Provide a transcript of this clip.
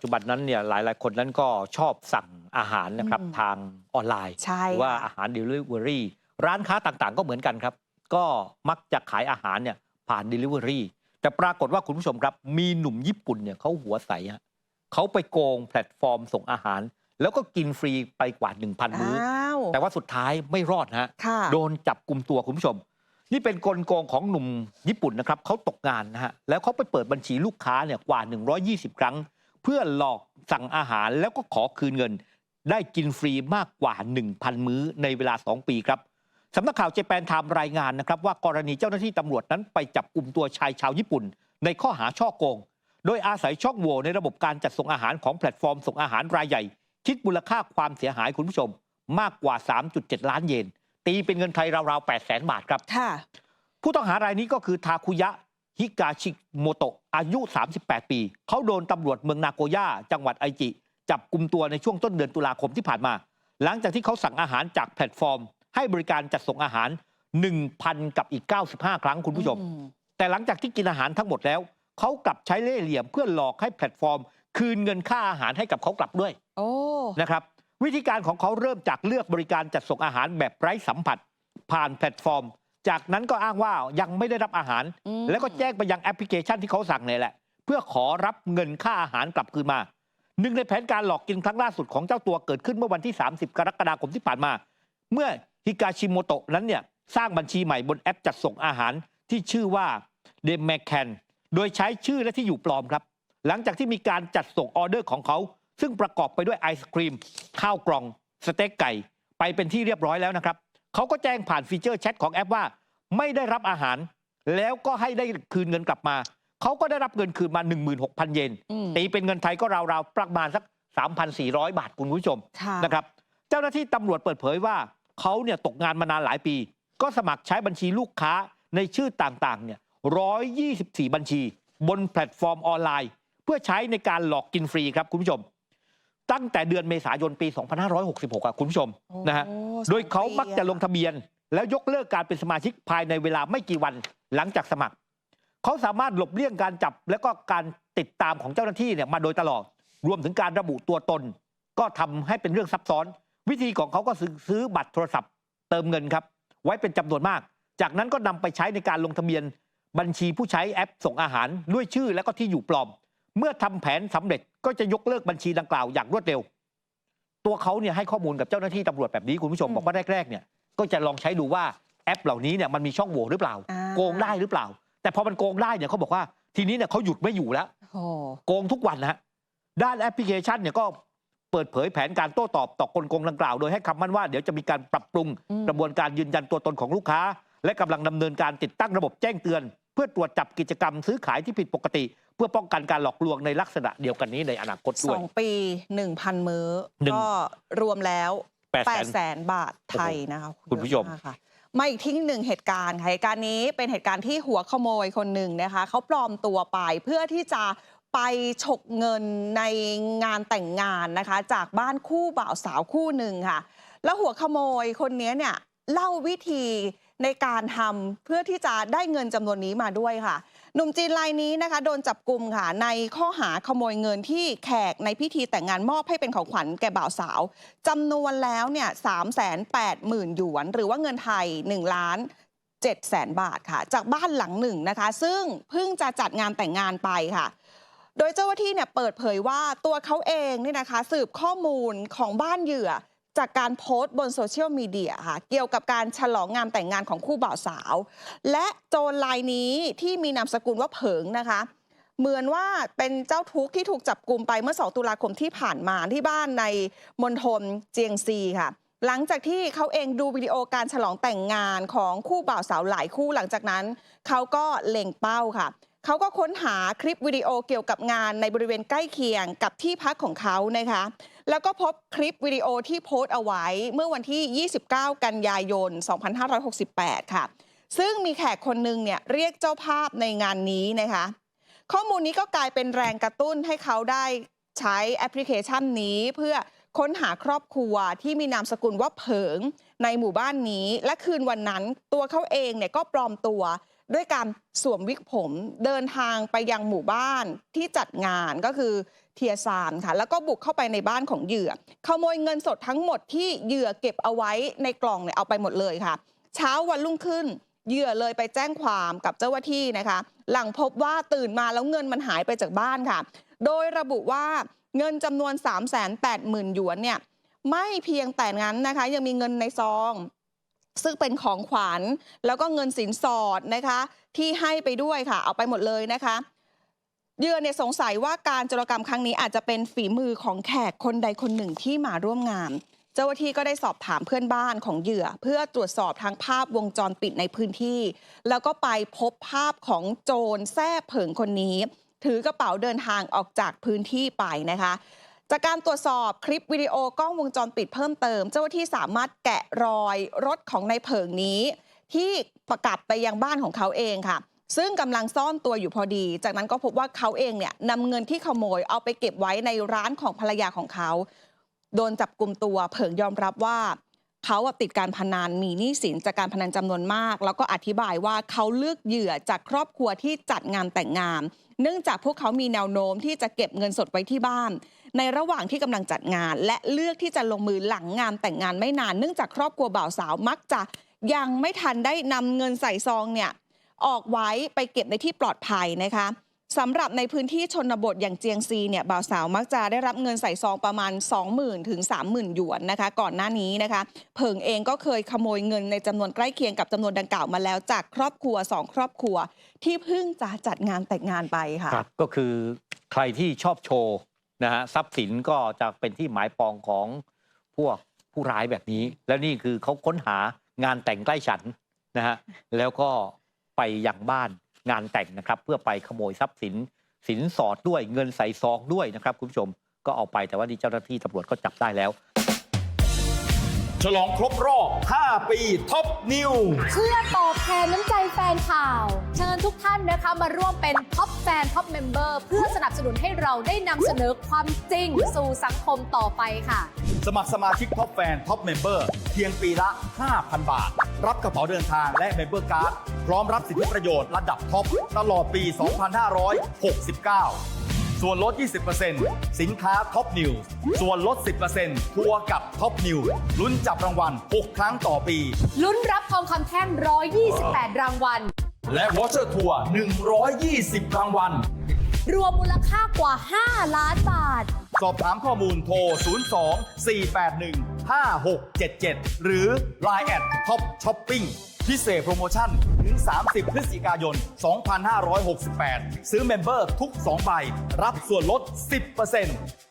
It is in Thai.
จจุบันนั้นเนี่ยหลายๆ คนนั้นก็ชอบสั่งอาหารนะครับอืมทางออนไลน์ใช่หรือว่าค่ะอาหาร Delivery ร้านค้าต่างๆ ก็เหมือนกันครับ ก็มักจะขายอาหารเนี่ยผ่าน Delivery แต่ปรากฏว่าคุณผู้ชมครับ มีหนุ่มญี่ปุ่นเนี่ยเขาหัวใสฮะเขาไปโกงแพลตฟอร์มส่งอาหาร แล้วก็กินฟรีไปกว่า 1,000 มื้ออ้าวแต่ว่าสุดท้ายไม่รอดนะฮะค่ะโดนจับกลุ่มตัวคุณผู้ชม นี่เป็นกลโกงของหนุ่มญี่ปุ่นนะครับเขาตกงานนะฮะแล้วเขาไปเปิดบัญชีลูกค้าเนี่ยกว่า 120 ครั้ง เพื่อหลอกสั่งอาหารแล้วก็ขอคืนเงิน ได้กินฟรีมากกว่า 1,000 มื้อในเวลา 2 ปีครับสำนักข่าวเจแปนไทม์รายงานนะครับว่ากรณีเจ้าหน้าที่ตำรวจนั้นไปจับกลุ่มตัวชายชาวญี่ปุ่น ในข้อหาช่อโกง โดยอาศัยช่องโหว่ในระบบการจัดส่งอาหารของแพลตฟอร์มส่งอาหารรายใหญ่ คิดมูลค่าความเสียหายคุณผู้ชม มากกว่า 3.7 ล้านเยน ตีเป็นเงินไทยราวๆ8แสนบาทครับค่ะผู้ต้องหารายนี้ก็คือทาคุยะ ฮิกาชิโมโตะอายุ 38 ปี เขาโดนตำรวจเมืองนาโกย่าจังหวัดไอจิ จับกลุ่มตัวในช่วงต้นเดือนตุลาคมที่ผ่านมา หลังจากที่เขาสั่งอาหารจากแพลตฟอร์ม ให้บริการจัดส่งอาหาร 1,000 กับอีก 95 ครั้งคุณผู้ชมอืมแต่หลังจากที่กินอาหารทั้งหมดแล้ว เขากลับใช้เล่ห์เหลี่ยมเพื่อหลอกให้แพลตฟอร์ม คืนเงินค่าอาหารให้กับเขากลับด้วยโอ้นะครับวิธีการของเขาเริ่มจากเลือกบริการจัดส่งอาหารแบบไร้สัมผัส ผ่านแพลตฟอร์ม จากนั้นก็อ้างว่ายังไม่ได้รับอาหารอืมแล้วก็แจ้งไปยังแอปพลิเคชันที่เขาสั่งเนี่ยแหละ เพื่อขอรับเงินค่าอาหารกลับคืนมาหนึ่งในแผนการหลอกกินครั้งล่าสุดของเจ้าตัวเกิดขึ้นเมื่อวันที่ 30 กรกฎาคมที่ผ่านมา เมื่อฮิกาชิโมโตะนั้นเนี่ยสร้างบัญชีใหม่บนแอปจัดส่งอาหารที่ชื่อว่าเดมแมคแคนโดยใช้ชื่อและที่อยู่ปลอมครับ หลังจากที่มีการจัดส่งออเดอร์ของเขา ซึ่งประกอบไปด้วยไอศครีม ข้าวกล่อง สเต็กไก่ ไปเป็นที่เรียบร้อยแล้วนะครับ เขาก็แจ้งผ่านฟีเจอร์แชทของแอปว่า ไม่ได้รับอาหาร แล้วก็ให้ได้คืนเงินกลับมา เขาก็ได้รับเงินคืนมา 16,000 เยนอืมตีเป็นเงินไทยก็ราวๆประมาณสัก 3,400 บาทคุณผู้ชมค่ะนะครับเจ้าหน้าที่ตำรวจเปิดเผยว่าเขาเนี่ยตกงานมานานหลายปี ก็สมัครใช้บัญชีลูกค้าในชื่อต่างๆเนี่ย124 บัญชี บนแพลตฟอร์มออนไลน์ เพื่อใช้ในการหลอกกินฟรีครับคุณผู้ชม ตั้งแต่เดือนเมษายนปี 2566อะคุณผู้ชมนะฮะโอ้โดยเขามักจะลงสอปีทะเบียน แล้วยกเลิกการเป็นสมาชิกภายในเวลาไม่กี่วันหลังจากสมัคร เขาสามารถหลบเลี่ยงการจับ และก็การติดตามของเจ้าหน้าที่เนี่ยมาโดยตลอด รวมถึงการระบุตัวตน ก็ทำให้เป็นเรื่องซับซ้อน วิธีของเขาก็ซื้อซื้อบัตรโทรศัพท์ เติมเงินครับ ไว้เป็นจำนวนมาก จากนั้นก็นำไปใช้ในการลงทะเบียน บัญชีผู้ใช้แอปส่งอาหารด้วยชื่อและก็ที่อยู่ปลอม เมื่อทำแผนสำเร็จก็จะยกเลิกบัญชีดังกล่าวอย่างรวดเร็ว ตัวเขาเนี่ยให้ข้อมูลกับเจ้าหน้าที่ตำรวจแบบนี้คุณผู้ชมอืมบอกว่าแรกๆเนี่ยก็จะลองใช้ดูว่าแอปเหล่านี้เนี่ยมันมีช่องโหว่หรือเปล่าอ่า โกงได้หรือเปล่า แต่พอมันโกงได้เนี่ยเขาบอกว่าทีนี้เนี่ยเขาหยุดไม่อยู่แล้วโอ้โกงทุกวันนะฮะด้านแอปพลิเคชันเนี่ยก็เปิดเผยแผนการโต้ตอบต่อกลโกงดังกล่าว โดยให้คำมั่นว่าเดี๋ยวจะมีการปรับปรุงอืมกระบวนการยืนยันตัวตนของลูกค้า และกำลังดำเนินการติดตั้งระบบแจ้งเตือนเพื่อตรวจจับกิจกรรมซื้อขายที่ผิดปกติ เพื่อป้องกันการหลอกลวงในลักษณะเดียวกันนี้ในอนาคตสด้วย องปีหนึ่งพันมื้อ หนึ่งก็รวมแล้วแปดแปแสดนแสนบาทไทยนะคะคุณผู้ชม เยอะากค่ะมาอีกที่หนึ่งเหตุการณ์ค่ะเหตุการณ์นี้เป็นเหตุการณ์ที่หัวขโมยคนหนึ่งนะคะเขาปลอมตัวไปเพื่อที่จะไปฉกเงินในงานแต่งงานนะคะ จากบ้านคู่บ่าวสาวคู่หนึ่งค่ะ แล้วหัวขโมยคนนี้เนี่ยเล่าวิธี ในการทำเพื่อที่จะได้เงินจำนวนนี้มาด้วยค่ะ หนุ่มจีนรายนี้นะคะ โดนจับกลุ่มค่ะ ในข้อหาขโมยเงินที่แขกในพิธีแต่งงานมอบให้เป็นของขวัญแก่บ่าวสาวจำนวนแล้วเนี่ยสามแสนแปดหมื่นหยวน หรือว่าเงินไทย1ล้าน7แสนบาทค่ะ จากบ้านหลังหนึ่งนะคะ ซึ่งเพิ่งจะจัดงานแต่งงานไปค่ะ โดยเจ้าหน้าที่เนี่ยเปิดเผยว่าตัวเขาเองเนี่ยนะคะ สืบข้อมูลของบ้านเหยื่อ จากการโพสต์บนโซเชียลมีเดียค่ะเกี่ยวกับการฉลองงานแต่งงานของคู่บ่าวสาว และโจรรายนี้ที่มีนามสกุลว่าเผิงนะคะ เหมือนว่าเป็นเจ้าทุกข์ที่ถูกจับกลุ่มไปเมื่อ 2 ตุลาคมที่ผ่านมาที่บ้านในมณฑลเจียงซีค่ะ หลังจากที่เขาเองดูวิดีโอการฉลองแต่งงานของคู่บ่าวสาวหลายคู่หลังจากนั้นเขาก็เล็งเป้าค่ะเขาก็ค้นหาคลิปวิดีโอเกี่ยวกับงานในบริเวณใกล้เคียงกับที่พักของเขานะคะ แล้วก็พบคลิปวิดีโอที่โพสต์เอาไว้ เมื่อวันที่ 29 กันยายน 2568 ค่ะ ซึ่งมีแขกคนหนึ่งเนี่ยเรียกเจ้าภาพในงานนี้นะคะ ข้อมูลนี้ก็กลายเป็นแรงกระตุ้นให้เขาได้ใช้แอปพลิเคชันนี้เพื่อค้นหาครอบครัวที่มีนามสกุลว่าเผิงในหมู่บ้านนี้ และคืนวันนั้นตัวเขาเองเนี่ยก็ปลอมตัว ด้วยการสวมวิกผมเดินทางไปยังหมู่บ้านที่จัดงานก็คือเทียซานค่ะ แล้วก็บุกเข้าไปในบ้านของเหยื่อขโมยเงินสดทั้งหมดที่เหยื่อเก็บเอาไว้ในกล่องเนี่ยเอาไปหมดเลยค่ะ เช้าวันรุ่งขึ้นเหยื่อเลยไปแจ้งความกับเจ้าหน้าที่นะคะ หลังพบว่าตื่นมาแล้วเงินมันหายไปจากบ้านค่ะ โดยระบุว่าเงินจำนวน 3 8 0 0 0 0หยวนเนี่ยไม่เพียงแต่นั้นนะคะ ยังมีเงินในซอง ซึ่งเป็นของขวัญ แล้วก็เงินสินสอดนะคะ ที่ให้ไปด้วยค่ะ เอาไปหมดเลยนะคะเยื่อเนี่ยสงสัยว่าการจรกรรมครั้งนี้อาจจะเป็นฝีมือของแขกคนใดคนหนึ่งที่มาร่วมงาน เจ้าหน้าที่ก็ได้สอบถามเพื่อนบ้านของเหยื่อ เพื่อตรวจสอบทั้งภาพวงจรปิดในพื้นที่ แล้วก็ไปพบภาพของโจรแท้เผิงคนนี้ ถือกระเป๋าเดินทางออกจากพื้นที่ไปนะคะ จากการตรวจสอบคลิปวิดีโอกล้องวงจรปิดเพิ่มเติม เจ้าหน้าที่สามารถแกะรอยรถของนายเผิงนี้ ที่ประกับไปยังบ้านของเขาเองค่ะ ซึ่งกำลังซ่อนตัวอยู่พอดี จากนั้นก็พบว่าเขาเองเนี่ยนำเงินที่ขโมยเอาไปเก็บไว้ในร้านของภรรยาของเขา โดนจับกลุ่มตัวเผิงยอมรับว่าเขาติดการพนันมีหนี้สินจากการพนันจำนวนมาก แล้วก็อธิบายว่าเขาเลือกเหยื่อจากครอบครัวที่จัดงานแต่งงาน เนื่องจากพวกเขามีแนวโน้มที่จะเก็บเงินสดไว้ที่บ้าน ในระหว่างที่กำลังจัดงาน และเลือกที่จะลงมือหลังงานแต่งงานไม่นาน เนื่องจากครอบครัวบ่าวสาวมักจะยังไม่ทันได้นำเงินใส่ซองเนี่ยออกไว้ไปเก็บในที่ปลอดภัยนะคะ สำหรับในพื้นที่ชนบทอย่างเจียงซีเนี่ยบ่าวสาวมักจะได้รับเงินใส่ซองประมาณ 20,000ถึง30,000 หยวนนะคะ ก่อนหน้านี้นะคะเผิงเองก็เคยขโมยเงินในจำนวนใกล้เคียงกับจำนวนดังกล่าวมาแล้วจากครอบครัวสองครอบครัว ที่เพิ่งจะจัดงานแต่งงานไปค่ะครับก็คือใครที่ชอบโชว์นะฮะทรัพย์สินก็จะเป็นที่หมายปองของพวกผู้ร้ายแบบนี้ แล้วนี่คือเขาค้นหางานแต่งใกล้ฉันนะฮะแล้วก็ไปยังบ้าน งานแต่งนะครับ เพื่อไปขโมยทรัพย์สิน สินสอดด้วยเงินใส่ซองด้วยนะครับคุณผู้ชมก็เอาไปแต่ว่านี่เจ้าหน้าที่ตำรวจก็จับได้แล้ว ฉลองครบรอบ 5 ปีท็อปนิว เพื่อตอบแทนน้ำใจแฟนข่าว เชิญทุกท่านนะคะมาร่วมเป็นท็อปแฟนท็อปเมมเบอร์เพื่อสนับสนุนให้เราได้นำเสนอความจริงสู่สังคมต่อไปค่ะ สมัครสมาชิกท็อปแฟนท็อปเมมเบอร์เพียงปีละ 5,000 บาท รับกระเป๋าเดินทางและเมมเบอร์การ์ดพร้อมรับสิทธิประโยชน์ระดับท็อปตลอดปี 2569 ส่วนลด 20%สินค้าท็อปนิวส่วนลด 10%ทัวร์กับท็อปนิวลุ้นจับรางวัล 6 ครั้งต่อปี ลุ้นรับทองคำแท่ง 128 รางวัล และวอเชอร์ทัวร์ 120 รางวัล รวมมูลค่ากว่า 5 ล้านบาท สอบถามข้อมูลโทร 02 481 5677 หรือ Line แอดท็อปช้อปปิ้งพิเศษโปรโมชั่น ถึง 30 พฤศจิกายน 2568 ซื้อเมมเบอร์ทุก 2 ใบ รับส่วนลด 10%